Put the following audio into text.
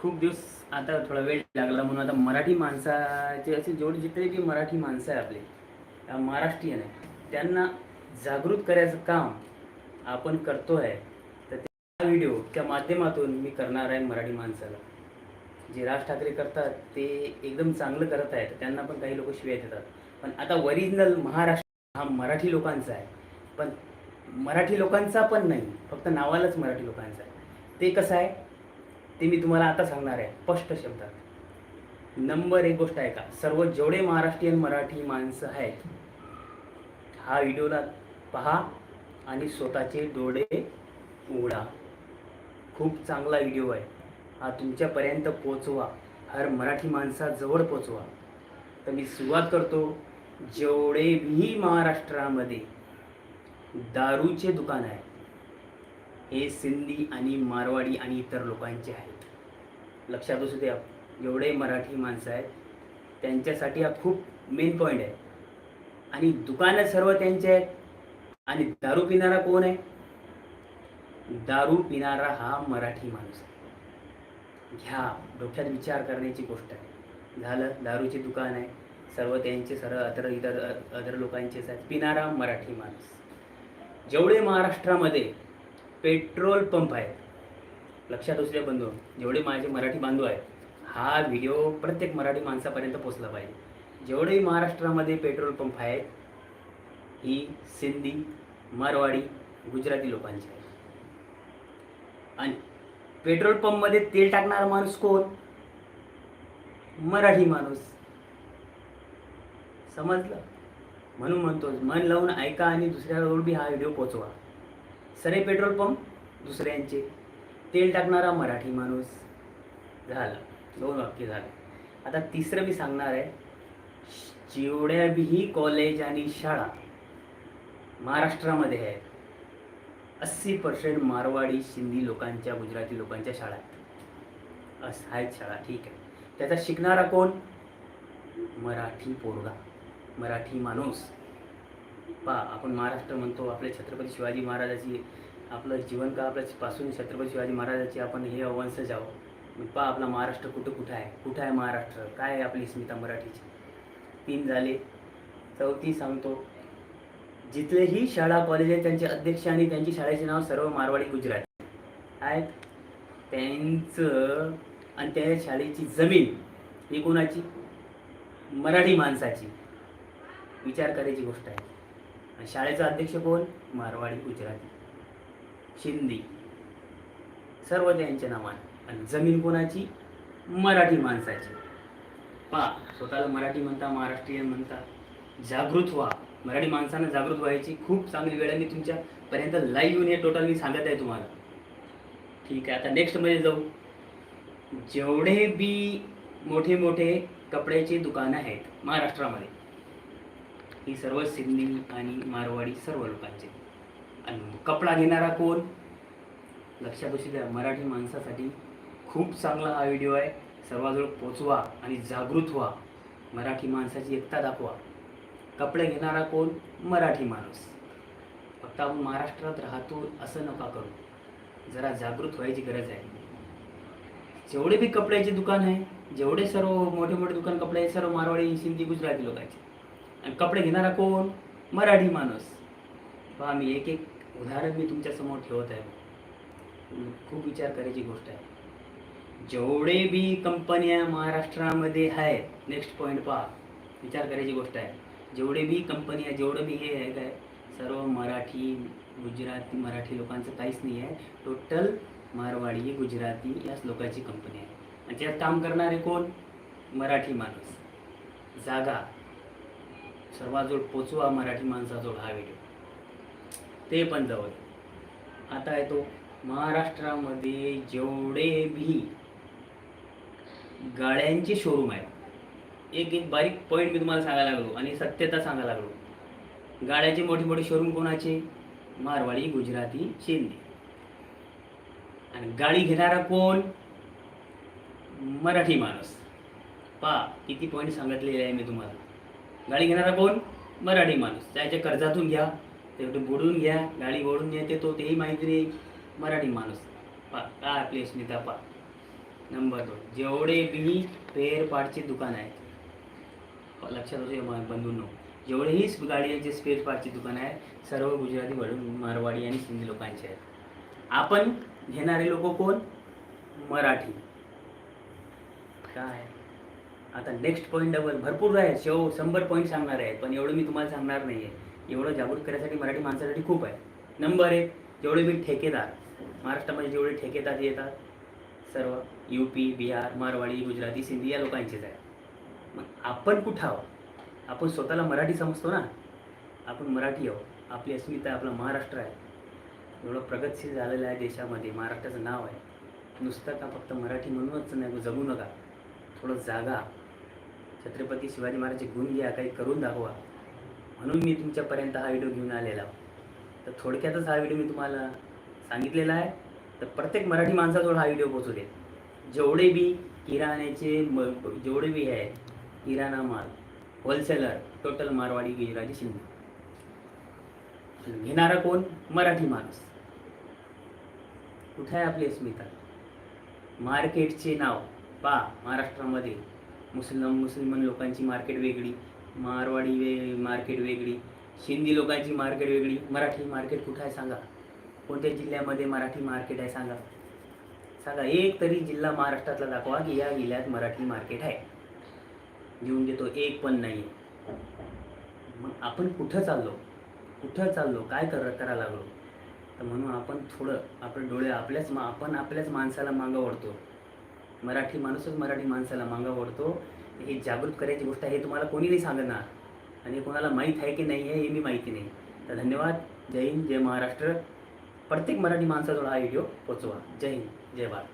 खूप दिवस आता थोडा वेळ लागला म्हणून आता मराठी माणसाचे असे जेवढे जिथे जे मराठी माणसं आहे आपले. महाराष्ट्रीयन आहे त्यांना जागृत करायचं काम आपण करतो आहे तर त्या व्हिडिओच्या माध्यमातून मी करणार आहे मराठी माणसाला. जे राज ठाकरे करतात ते एकदम चांगलं करत आहेत. त्यांना पण काही लोक शिवाय देतात. पण आता ओरिजिनल महाराष्ट्र हा मराठी लोकांचा आहे. पण मराठी लोकांचा पण नाही. फक्त नावालाच मराठी लोकांचा आहे. ते कसं आहे? ते मी तुम्हाला आता सांगणार आहे. स्पष्ट शब्दात. नंबर एक गोष्ट आहे का? सर्व जेवढे महाराष्ट्रीयन मराठी माणसं आहेत हा व्हिडिओला पहा आणि स्वतःचे डोळे उघडा. खूप चांगला व्हिडिओ आहे. हा तुमच्यापर्यंत पोचवा हर मराठी माणसाजवळ पोचवा तर मी सुरुवात करतो. जेवढेही महाराष्ट्रामध्ये दारूचे दुकान आहे हे सिंधी आणि मारवाडी आणि इतर लोकांचे आहेत. लक्षात असू द्या एवढे मराठी माणसं आहेत. त्यांच्यासाठी हा खूप मेन पॉईंट आहे. आणि दुकानं सर्व त्यांचे आहेत. आणि दारू पिणारा कोण आहे? दारू पिणारा हा मराठी माणूस आहे. घ्या डोक्यात विचार करण्याची गोष्ट आहे. झालं दारूचे दुकान आहे. सर्व त्यांचे सर्व अदर इतर अदर लोकांचेच आहेत. पिणारा मराठी माणूस. जेवढे महाराष्ट्रामध्ये पेट्रोल पंप आहेत लक्षात असू द्या बंधू जेवढे माझे मराठी बांधव आहेत हा व्हिडिओ प्रत्येक मराठी माणसापर्यंत पोचला पाहिजे. जेवढे महाराष्ट्रामध्ये पेट्रोल पंप आहेत ही सिंधी मारवाडी गुजराती लोकांची आहे. आणि पेट्रोल पंपमध्ये तेल टाकणारा माणूस कोण? मराठी माणूस. समजलं? म्हणून म्हणतो मन लावून ऐका आणि दुसऱ्यावर बी हा व्हिडिओ पोचवा. सरे पेट्रोल पंप दुसऱ्यांचे तेल टाकणारा मराठी माणूस झालं. दोन वाक्य झाले. आता तिसरं मी सांगणार आहे जेवढ्याही कॉलेज आणि शाळा महाराष्ट्रामध्ये आहेत अस्सी पर्सेंट मारवाडी सिंधी लोकांच्या गुजराती लोकांच्या शाळा आहेत. असं आहेत शाळा ठीक आहे. त्याचा शिकणारा कोण? मराठी पोरगा मराठी माणूस. पा आपण महाराष्ट्र म्हणतो आपले छत्रपती शिवाजी महाराजाची आपलं जीवन का आपल्यापासून छत्रपती शिवाजी महाराजाची आपण हे अवंश जावं. मग पा आपला महाराष्ट्र कुठं कुठं आहे? कुठं आहे महाराष्ट्र? काय आहे आपली स्मिता मराठीची? तीन झाले. चौथी सांगतो. जिथलेही शाळा कॉलेज आहेत त्यांचे अध्यक्ष आणि त्यांची शाळेचे नाव सर्व मारवाडी गुजरात आहेत. त्यांचं आणि त्या शाळेची जमीन ही कोणाची? मराठी माणसाची. विचार करायची गोष्ट आहे. शाळेचा अध्यक्ष कोण? मारवाडी गुजराती. शिंदी. सर्व त्यांच्या नावाने. आणि जमीन कोणाची? मराठी माणसाची. पा स्वतःला मराठी म्हणता महाराष्ट्रीयन म्हणता जागृत व्हा. मराठी माणसानं जागृत व्हायची खूप चांगली वेळ मी तुमच्यापर्यंत लाईव्ह येऊन हे टोटल मी सांगत आहे तुम्हाला. ठीक आहे आता नेक्स्टमध्ये जाऊ. जेवढे बी मोठे मोठे कपड्याची दुकानं आहेत महाराष्ट्रामध्ये ही सर्व सिंधी आणि मारवाडी सर्व लोकांचे. आणि कपडा घेणारा कोण? लक्षात असू द्या मराठी माणसासाठी खूप चांगला हा व्हिडिओ आहे. सर्वाजवळ पोचवा आणि जागृत व्हा. मराठी माणसाची एकता दाखवा. कपडे घेणारा कोण? मराठी माणूस. फक्त आपण महाराष्ट्रात राहतो असं नका करू. जरा जागृत व्हायची गरज आहे. जेवढे बी कपड्याचे दुकान आहे जेवढे सर्व मोठे मोठे दुकान कपडे आहे सर्व मारवाडी सिंधी गुजराती लोकांचे. आणि कपडे घेणारा कोण? मराठी माणूस. पहा मी एक एक उदाहरण मी तुमच्यासमोर ठेवत आहे. खूप विचार करायची गोष्ट आहे. जेवढे बी कंपन्या महाराष्ट्रामध्ये आहेत नेक्स्ट पॉईंट पहा. विचार करायची गोष्ट आहे. जेवढे बी कंपन्या जेवढं बी हे आहे काय? सर्व मराठी गुजराती मराठी लोकांचं काहीच नाही आहे. टोटल मारवाडी गुजराती याच लोकांची कंपनी आहे. आणि त्यात काम करणारे कोण? मराठी माणूस. जागा. सर्वाजवळ पोचवा मराठी माणसाजवळ हा व्हिडिओ ते पण जवळ. आता येतो महाराष्ट्रामध्ये जेवढे बी गाड्यांचे शोरूम आहेत. एक एक बारीक पॉईंट मी तुम्हाला सांगायला लागलो आणि सत्यता सांगायला लागलो. गाड्याचे मोठे मोठे शोरूम कोणाचे? मारवाडी गुजराती शिंदे. आणि गाडी घेणारा कोण? मराठी माणूस. पा किती पॉईंट सांगितलेले आहे मी तुम्हाला. गाडी घेणारा कोण? मराठी माणूस. त्याच्या कर्जातून घ्या तेवढे बुडून घ्या गाडी ओढून येते तो तेही माहिती नाही. मराठी माणूस. पा काय आपली स्मिता पा. नंबर दोन. जेवढे बी पेअर पार्टचे दुकान आहे हो, लक्षात असू बंधूंनो. जेवढेही गाडीचे स्पेअर पार्टचे दुकान आहे सर्व गुजराती वडून मारवाडी आणि सिंधी लोकांचे आहेत. आपण घेणारे लोक कोण? मराठी. काय? आता नेक्स्ट पॉईंट डबल भरपूर आहे. शेव शंभर पॉईंट सांगणार आहेत पण एवढं मी तुम्हाला सांगणार नाही आहे एवढं जागृत करण्यासाठी मराठी माणसासाठी खूप आहे. नंबर एक जेवढे मी ठेकेदार महाराष्ट्रामध्ये जेवढे ठेकेदार येतात सर्व यू पी बिहार मारवाडी गुजराती सिंधी या लोकांचेच आहे. मग आपण कुठं आहोत? आपण स्वतःला मराठी समजतो ना? आपण मराठी आहोत. आपली अस्मिता आपला महाराष्ट्र आहे. एवढं प्रगतशील झालेलं आहे देशामध्ये. महाराष्ट्राचं नाव आहे. नुसतं का फक्त मराठी म्हणूनच नाही जगू नका. थोडं जागा. छत्रपती शिवाजी महाराजचे गुण घ्या काही करून दाखवा. म्हणून मी तुमच्यापर्यंत हा व्हिडिओ घेऊन आलेला. तर थोडक्यातच हा व्हिडिओ मी तुम्हाला सांगितलेला आहे. तर प्रत्येक मराठी माणसाजवळ हा व्हिडिओ पोचू दे. जेवढे बी किराण्याचे म जेवढे बी आहे किराणा माल होलसेलर टोटल मारवाडी गुजराती शिंदे. घेणारा कोण? मराठी माणूस. कुठे आहे आपली अस्मिता? मार्केटचे नाव पा महाराष्ट्रामध्ये. मुस्लिम मुसलमान लोकांची मार्केट वेगळी. मारवाडी वे मार्केट वेगळी. सिंधी लोकांची मार्केट वेगळी. मराठी मार्केट कुठं आहे सांगा? कोणत्या जिल्ह्यामध्ये मराठी मार्केट आहे सांगा? सांगा एक तरी जिल्हा महाराष्ट्रातला दाखवा की या जिल्ह्यात मराठी मार्केट आहे. घेऊन देतो एक पण नाही. मग आपण कुठं चाललो? कुठं चाललो? काय कर करायला लागलो? तर म्हणून आपण थोडं आपले डोळे आपल्याच मा आपण आपल्याच माणसाला मागं ओढतो. मराठी माणूसच मराठी माणसाला मागा ओढतो. हे जागृत करायची गोष्ट आहे हे तुम्हाला कोणी नाही सांगणार. आणि कोणाला माहीत आहे की नाही आहे हे मी माहिती नाही. तर धन्यवाद. जय हिंद जय महाराष्ट्र. प्रत्येक मराठी माणसाजवळ हा व्हिडिओ पोचवा. जय हिंद जय भारत.